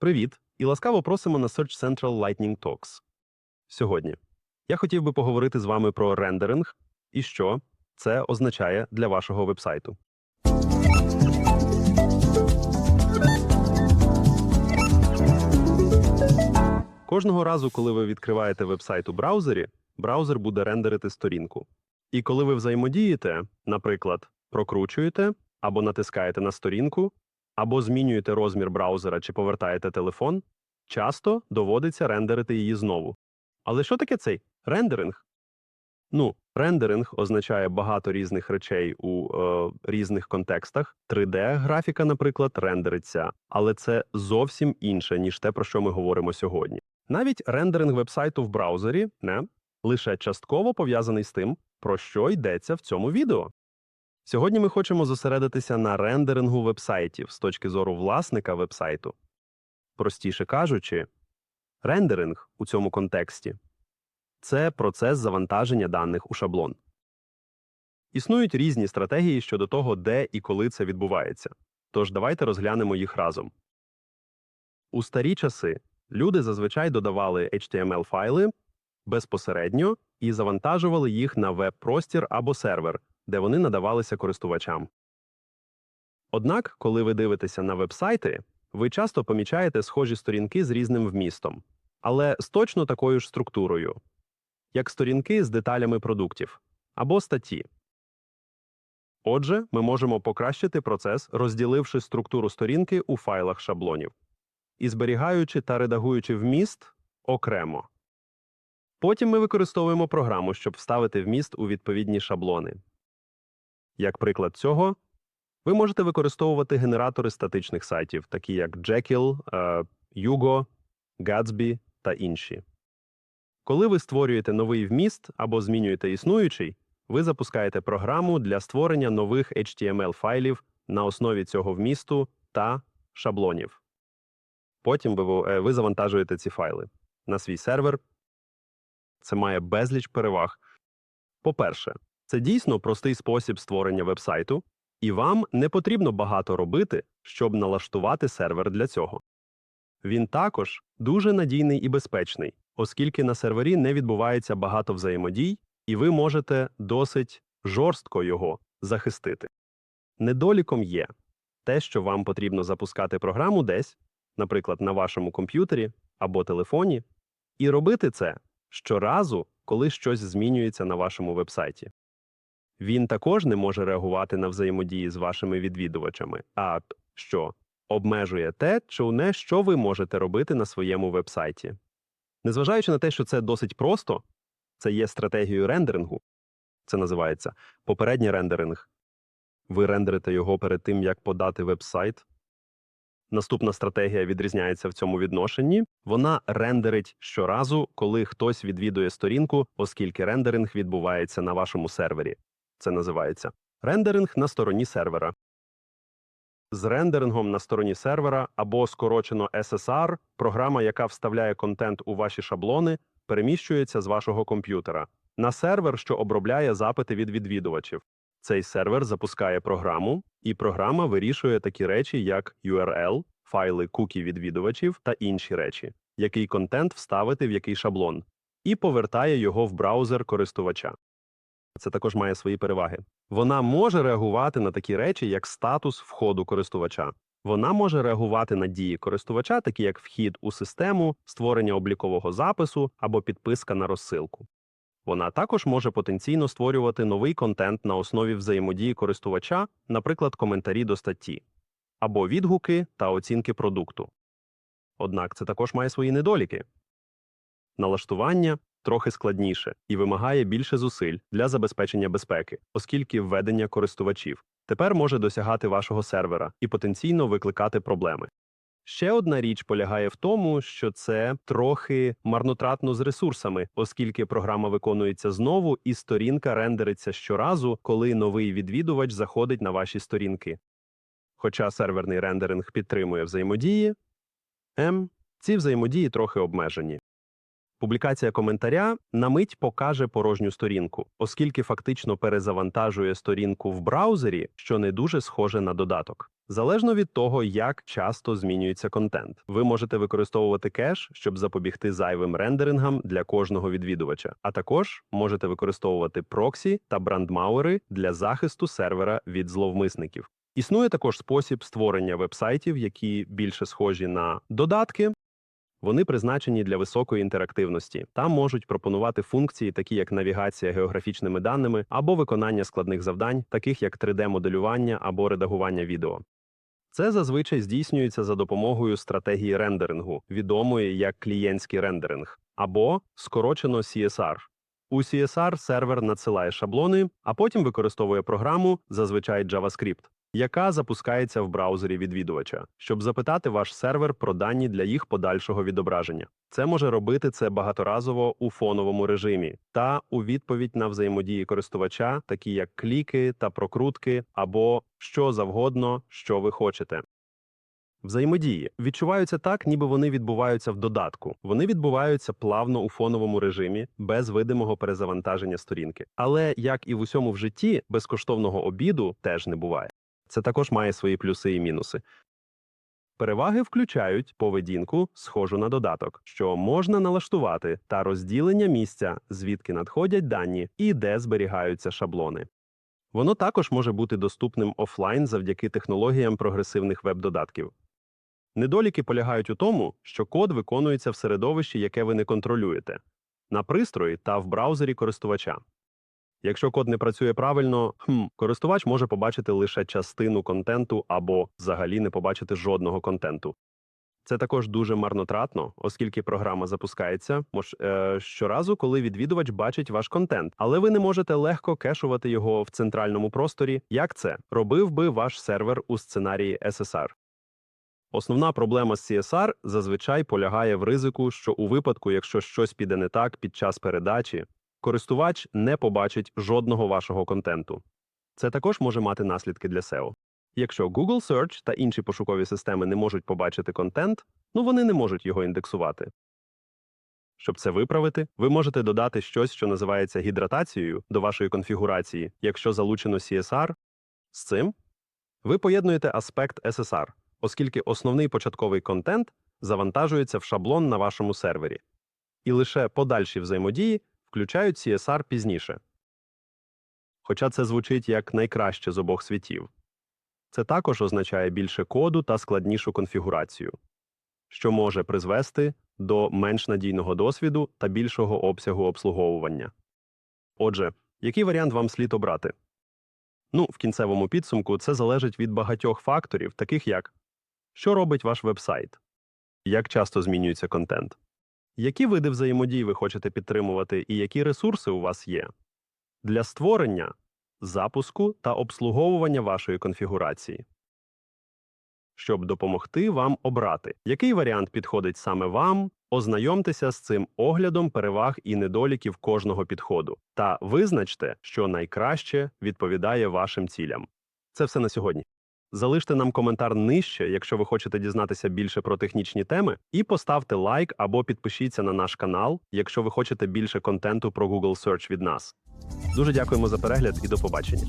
Привіт і ласкаво просимо на Search Central Lightning Talks. Сьогодні я хотів би поговорити з вами про рендеринг і що це означає для вашого вебсайту. Кожного разу, коли ви відкриваєте вебсайт у браузері, браузер буде рендерити сторінку. І коли ви взаємодієте, наприклад, прокручуєте або натискаєте на сторінку, або змінюєте розмір браузера чи повертаєте телефон, часто доводиться рендерити її знову. Але що таке цей рендеринг? Ну, рендеринг означає багато різних речей у е, різних контекстах. 3D-графіка, наприклад, рендериться, але це зовсім інше, ніж те, про що ми говоримо сьогодні. Навіть рендеринг вебсайту в браузері не лише частково пов'язаний з тим, про що йдеться в цьому відео. Сьогодні ми хочемо зосередитися на рендерингу вебсайтів з точки зору власника вебсайту. Простіше кажучи, рендеринг у цьому контексті це процес завантаження даних у шаблон. Існують різні стратегії щодо того, де і коли це відбувається. Тож давайте розглянемо їх разом. У старі часи люди зазвичай додавали HTML-файли безпосередньо і завантажували їх на веб-простір або сервер, де вони надавалися користувачам. Однак, коли ви дивитеся на вебсайти, ви часто помічаєте схожі сторінки з різним вмістом, але з точно такою ж структурою, як сторінки з деталями продуктів або статті. Отже, ми можемо покращити процес, розділивши структуру сторінки у файлах шаблонів і зберігаючи та редагуючи вміст окремо. Потім ми використовуємо програму, щоб вставити вміст у відповідні шаблони. Як приклад цього, ви можете використовувати генератори статичних сайтів, такі як Jekyll, е, Yugo, Gatsby та інші. Коли ви створюєте новий вміст або змінюєте існуючий, ви запускаєте програму для створення нових HTML-файлів на основі цього вмісту та шаблонів. Потім ви, е, ви завантажуєте ці файли на свій сервер. Це має безліч переваг. По-перше, це дійсно простий спосіб створення вебсайту, і вам не потрібно багато робити, щоб налаштувати сервер для цього. Він також дуже надійний і безпечний, оскільки на сервері не відбувається багато взаємодій, і ви можете досить жорстко його захистити. Недоліком є те, що вам потрібно запускати програму десь, наприклад, на вашому комп'ютері або телефоні, і робити це щоразу, коли щось змінюється на вашому вебсайті. Він також не може реагувати на взаємодії з вашими відвідувачами, а що обмежує те, чи не що ви можете робити на своєму вебсайті. Незважаючи на те, що це досить просто, це є стратегією рендерингу. Це називається попередній рендеринг. Ви рендерите його перед тим, як подати вебсайт. Наступна стратегія відрізняється в цьому відношенні. Вона рендерить щоразу, коли хтось відвідує сторінку, оскільки рендеринг відбувається на вашому сервері. Це називається рендеринг на стороні сервера. З рендерингом на стороні сервера або скорочено SSR, програма, яка вставляє контент у ваші шаблони, переміщується з вашого комп'ютера на сервер, що обробляє запити від відвідувачів. Цей сервер запускає програму, і програма вирішує такі речі, як URL, файли кукі відвідувачів та інші речі, який контент вставити в який шаблон, і повертає його в браузер користувача. Це також має свої переваги. Вона може реагувати на такі речі, як статус входу користувача. Вона може реагувати на дії користувача, такі як вхід у систему, створення облікового запису або підписка на розсилку. Вона також може потенційно створювати новий контент на основі взаємодії користувача, наприклад, коментарі до статті, або відгуки та оцінки продукту. Однак це також має свої недоліки. Налаштування трохи складніше і вимагає більше зусиль для забезпечення безпеки, оскільки введення користувачів тепер може досягати вашого сервера і потенційно викликати проблеми. Ще одна річ полягає в тому, що це трохи марнотратно з ресурсами, оскільки програма виконується знову і сторінка рендериться щоразу, коли новий відвідувач заходить на ваші сторінки. Хоча серверний рендеринг підтримує взаємодії, М, ці взаємодії трохи обмежені. Публікація коментаря на мить покаже порожню сторінку, оскільки фактично перезавантажує сторінку в браузері, що не дуже схоже на додаток. Залежно від того, як часто змінюється контент, ви можете використовувати кеш, щоб запобігти зайвим рендерингам для кожного відвідувача, а також можете використовувати проксі та брандмауери для захисту сервера від зловмисників. Існує також спосіб створення вебсайтів, які більше схожі на додатки. Вони призначені для високої інтерактивності та можуть пропонувати функції, такі як навігація географічними даними або виконання складних завдань, таких як 3D-моделювання або редагування відео. Це зазвичай здійснюється за допомогою стратегії рендерингу, відомої як клієнтський рендеринг, або скорочено CSR. У CSR сервер надсилає шаблони, а потім використовує програму, зазвичай JavaScript, яка запускається в браузері відвідувача, щоб запитати ваш сервер про дані для їх подальшого відображення. Це може робити це багаторазово у фоновому режимі та у відповідь на взаємодії користувача, такі як кліки та прокрутки, або що завгодно, що ви хочете. Взаємодії відчуваються так, ніби вони відбуваються в додатку. Вони відбуваються плавно у фоновому режимі, без видимого перезавантаження сторінки. Але як і в усьому в житті, безкоштовного обіду теж не буває. Це також має свої плюси і мінуси. Переваги включають поведінку, схожу на додаток, що можна налаштувати, та розділення місця, звідки надходять дані і де зберігаються шаблони. Воно також може бути доступним офлайн завдяки технологіям прогресивних веб-додатків. Недоліки полягають у тому, що код виконується в середовищі, яке ви не контролюєте, на пристрої та в браузері користувача. Якщо код не працює правильно, хм, користувач може побачити лише частину контенту або взагалі не побачити жодного контенту. Це також дуже марнотратно, оскільки програма запускається мож, е, щоразу, коли відвідувач бачить ваш контент, але ви не можете легко кешувати його в центральному просторі. Як це робив би ваш сервер у сценарії SSR? Основна проблема з CSR зазвичай полягає в ризику, що у випадку, якщо щось піде не так під час передачі, користувач не побачить жодного вашого контенту. Це також може мати наслідки для SEO. Якщо Google Search та інші пошукові системи не можуть побачити контент, ну вони не можуть його індексувати. Щоб це виправити, ви можете додати щось, що називається гідратацією до вашої конфігурації, якщо залучено CSR. З цим ви поєднуєте аспект SSR, оскільки основний початковий контент завантажується в шаблон на вашому сервері, і лише подальші взаємодії включають CSR пізніше. Хоча це звучить як найкраще з обох світів. Це також означає більше коду та складнішу конфігурацію, що може призвести до менш надійного досвіду та більшого обсягу обслуговування. Отже, який варіант вам слід обрати? Ну, в кінцевому підсумку це залежить від багатьох факторів, таких як що робить ваш вебсайт, як часто змінюється контент, які види взаємодій ви хочете підтримувати і які ресурси у вас є для створення, запуску та обслуговування вашої конфігурації. Щоб допомогти вам обрати, який варіант підходить саме вам, ознайомтеся з цим оглядом переваг і недоліків кожного підходу та визначте, що найкраще відповідає вашим цілям. Це все на сьогодні. Залиште нам коментар нижче, якщо ви хочете дізнатися більше про технічні теми, і поставте лайк або підпишіться на наш канал, якщо ви хочете більше контенту про Google Search від нас. Дуже дякуємо за перегляд і до побачення.